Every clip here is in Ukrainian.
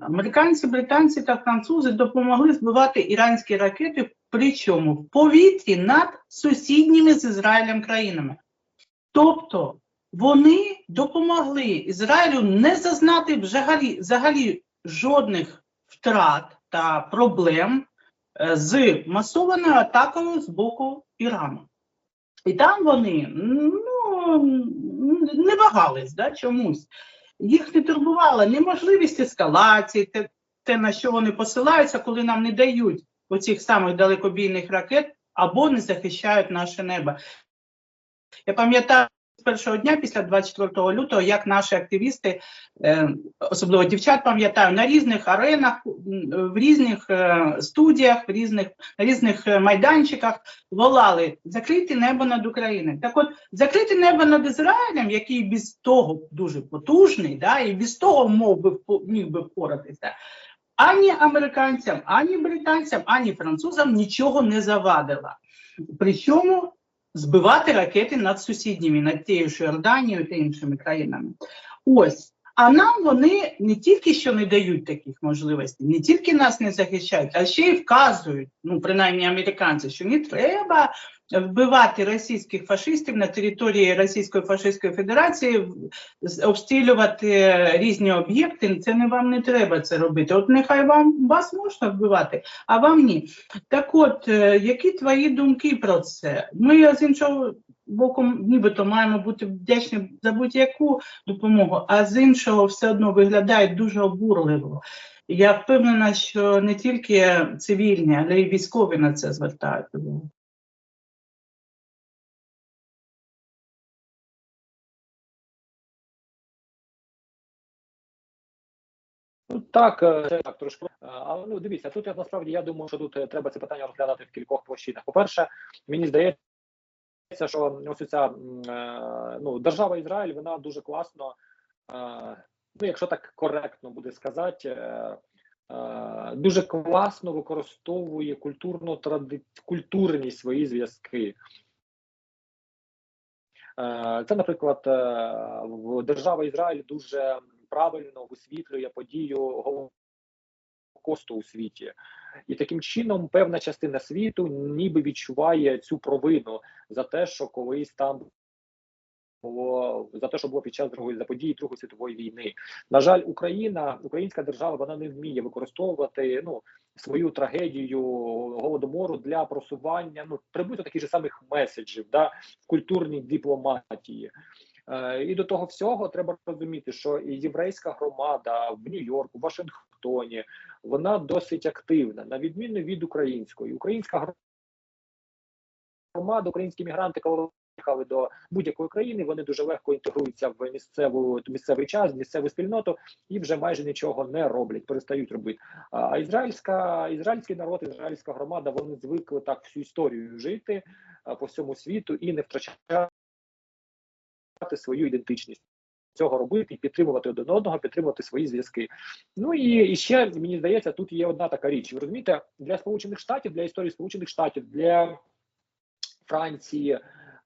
Американці, британці та французи допомогли збивати іранські ракети, причому в повітрі над сусідніми з Ізраїлем країнами. Тобто вони допомогли Ізраїлю не зазнати взагалі, взагалі жодних втрат та проблем е, з масованою атакою з боку Ірану. І там вони ну, не вагались да, чомусь. Їх не турбувала неможливість ескалації, те, те, на що вони посилаються, коли нам не дають оцих самих далекобійних ракет або не захищають наше небо. Я пам'ятаю з першого дня після 24 лютого, як наші активісти, е, особливо дівчат, пам'ятаю, на різних аренах, в різних е, студіях, в різних, на різних е, майданчиках волали закрити небо над Україною. Так от, закрити небо над Ізраїлем, який без того дуже потужний, да, і без того мов би міг би впоратися. Ані американцям, ані британцям, ані французам нічого не завадила. Причому збивати ракети над сусідніми, над тією ж Йорданією та іншими країнами. Ось. А нам вони не тільки що не дають таких можливостей, не тільки нас не захищають, а ще й вказують, ну принаймні американці, що не треба вбивати російських фашистів на території Російської фашистської Федерації, обстрілювати різні об'єкти. Це не вам не треба це робити. От нехай вам вас можна вбивати, а вам ні. Так от, е, які твої думки про це? Ми з іншого боку, нібито маємо бути вдячні за будь-яку допомогу, а з іншого все одно виглядає дуже обурливо. Я впевнена, що не тільки цивільні, але й військові на це звертають увагу. Так, е, так трошки. Е, Але ну дивіться, тут я насправді я думаю, що тут е, треба це питання розглядати в кількох площинах. По-перше, мені здається, що ось ця ну, держава Ізраїль, вона дуже класно, ну якщо так коректно буде сказати, дуже класно використовує культурно тради... культурні свої зв'язки. Це, наприклад, держава Ізраїль дуже правильно висвітлює подію Голокосту у світі, і таким чином певна частина світу ніби відчуває цю провину за те, що колись там було за те, що було під час другої за події Другої світової війни. На жаль, Україна, українська держава, вона не вміє використовувати ну свою трагедію голодомору для просування ну приблизно таких же самих меседжів да в культурній дипломатії. Е, І до того всього треба розуміти, що єврейська громада в Нью-Йорку, Вашингтоні, вона досить активна, на відміну від української. Українська громада, українські мігранти, коли приїхали до будь-якої країни, вони дуже легко інтегруються в місцеву місцевий час, місцеву спільноту і вже майже нічого не роблять, перестають робити. А ізраїльська ізраїльський народ, ізраїльська громада, вони звикли так всю історію жити по всьому світу і не втрачати свою ідентичність. Цього робити і підтримувати один одного, підтримувати свої зв'язки. Ну і, і ще мені здається, тут є одна така річ. Ви розумієте, для Сполучених Штатів, для історії Сполучених Штатів, для Франції,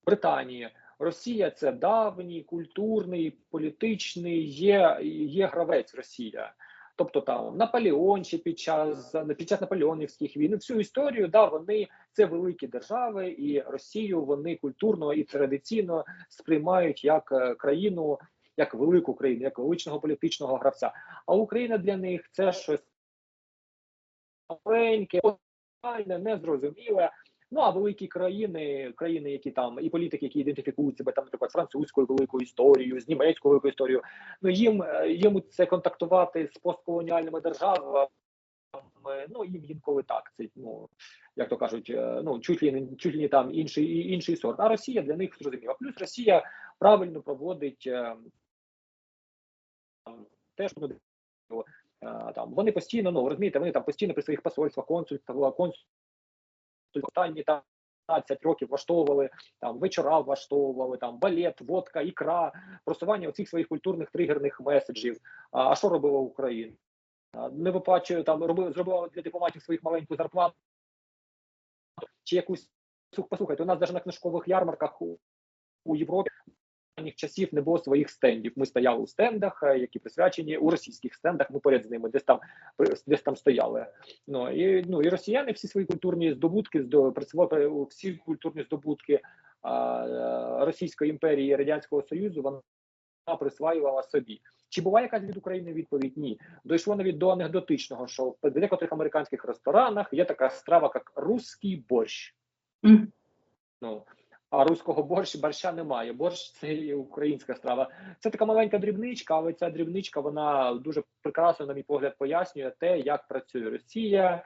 Британії, Росія це давній культурний, політичний, є, є гравець Росія. Тобто там Наполеон ще під час під час наполеонівських війн, всю історію, да, вони це великі держави, і Росію вони культурно і традиційно сприймають як е, країну, як велику країну, як величного політичного гравця. А Україна для них це щось маленьке, незрозуміле. Ну а великі країни, країни, які там і політики, які ідентифікують себе там, наприклад, французькою великою історією, з німецькою великою історією, ну їм е, їм це контактувати з постколоніальними державами. Ну їм інколи так. Це ну як то кажуть, е, ну чуть ли не чуть ли там інший інший сорт. А Росія для них зрозуміла. Плюс Росія правильно проводить е, там, теж ну, е, там вони постійно, ну розумієте, вони там постійно при своїх посольствах, консульствах, консульствах останні там 15 років влаштовували там вечора, влаштовували там балет, водка, ікра, просування оцих своїх культурних тригерних меседжів. А, що робила Україна? Не виплачує там, робила зробила для дипломатів своїх маленьку зарплату чи якусь послухайте. У нас навіть на книжкових ярмарках у, у Європі часів не було своїх стендів. Ми стояли у стендах, е, які присвячені у російських стендах. Ми поряд з ними десь там десь там стояли. Ну і ну і росіяни всі свої культурні здобутки здо всі культурні здобутки а, е, Російської імперії і радянського союзу. Вона присваювала собі. Чи була якась від України відповідь? Ні. Дійшло навіть до анекдотичного, що в деяких американських ресторанах є така страва, як русський борщ. М. Ну а руського борщ борща немає. Борщ це і українська страва. Це така маленька дрібничка, але ця дрібничка вона дуже прекрасно, на мій погляд, пояснює те, як працює Росія,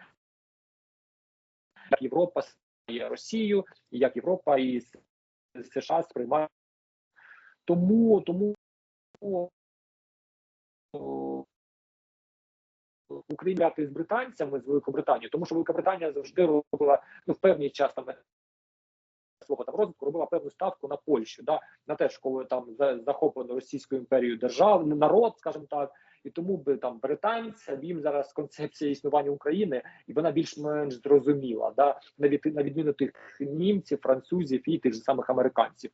як Європа сприймає Росію, і як Європа і США сприймають. Тому тому о, з британцями з Великобританією, тому що Великобританія завжди робила ну в певний час там свого там розвитку робила певну ставку на Польщу, да на те, що коли там за- захоплено Російською імперією держав, народ, скажімо так, і тому би там британцям їм зараз концепція існування України, і вона більш-менш зрозуміла, да на від на відміну тих німців, французів і тих же самих американців.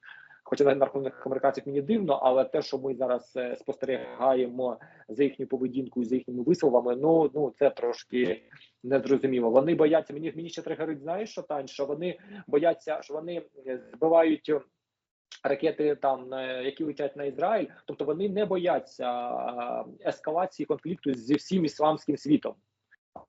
Хоча на рахунок американців мені дивно, але те, що ми зараз е, спостерігаємо за їхньою поведінкою, за їхніми висловами, ну ну це трошки незрозуміло. Вони бояться. Мені мені ще тригерить, знаєш, що Тань, що вони бояться, що вони е, збивають е, ракети, там які летять на Ізраїль. Тобто вони не бояться ескалації конфлікту зі всім ісламським світом,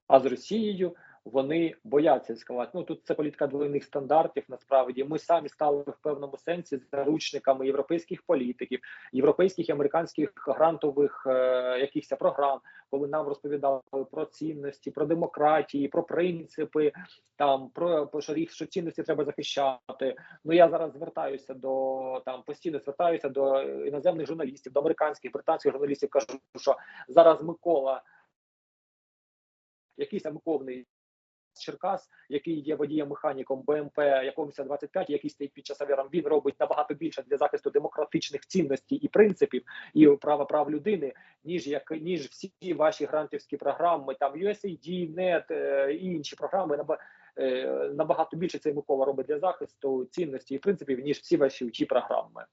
а з Росією. Вони бояться ескалації. Ну тут це політика двойних стандартів. Насправді ми самі стали в певному сенсі заручниками європейських політиків, європейських і американських грантових е, якихось програм, коли нам розповідали про цінності, про демократії, про принципи, там про, про що їх що цінності треба захищати. Ну я зараз звертаюся до там постійно звертаюся до іноземних журналістів, до американських, британських журналістів. Кажу, що зараз Микола, якийсь там Миколний Черкас, який є водієм-механіком БМП якомусь 25, який стоїть під час авіаром, він робить набагато більше для захисту демократичних цінностей і принципів і права прав людини, ніж як ніж всі ваші грантівські програми, там USAID, NET е, і інші програми е, набагато більше цей Микола робить для захисту цінностей і принципів, ніж всі ваші ті програми.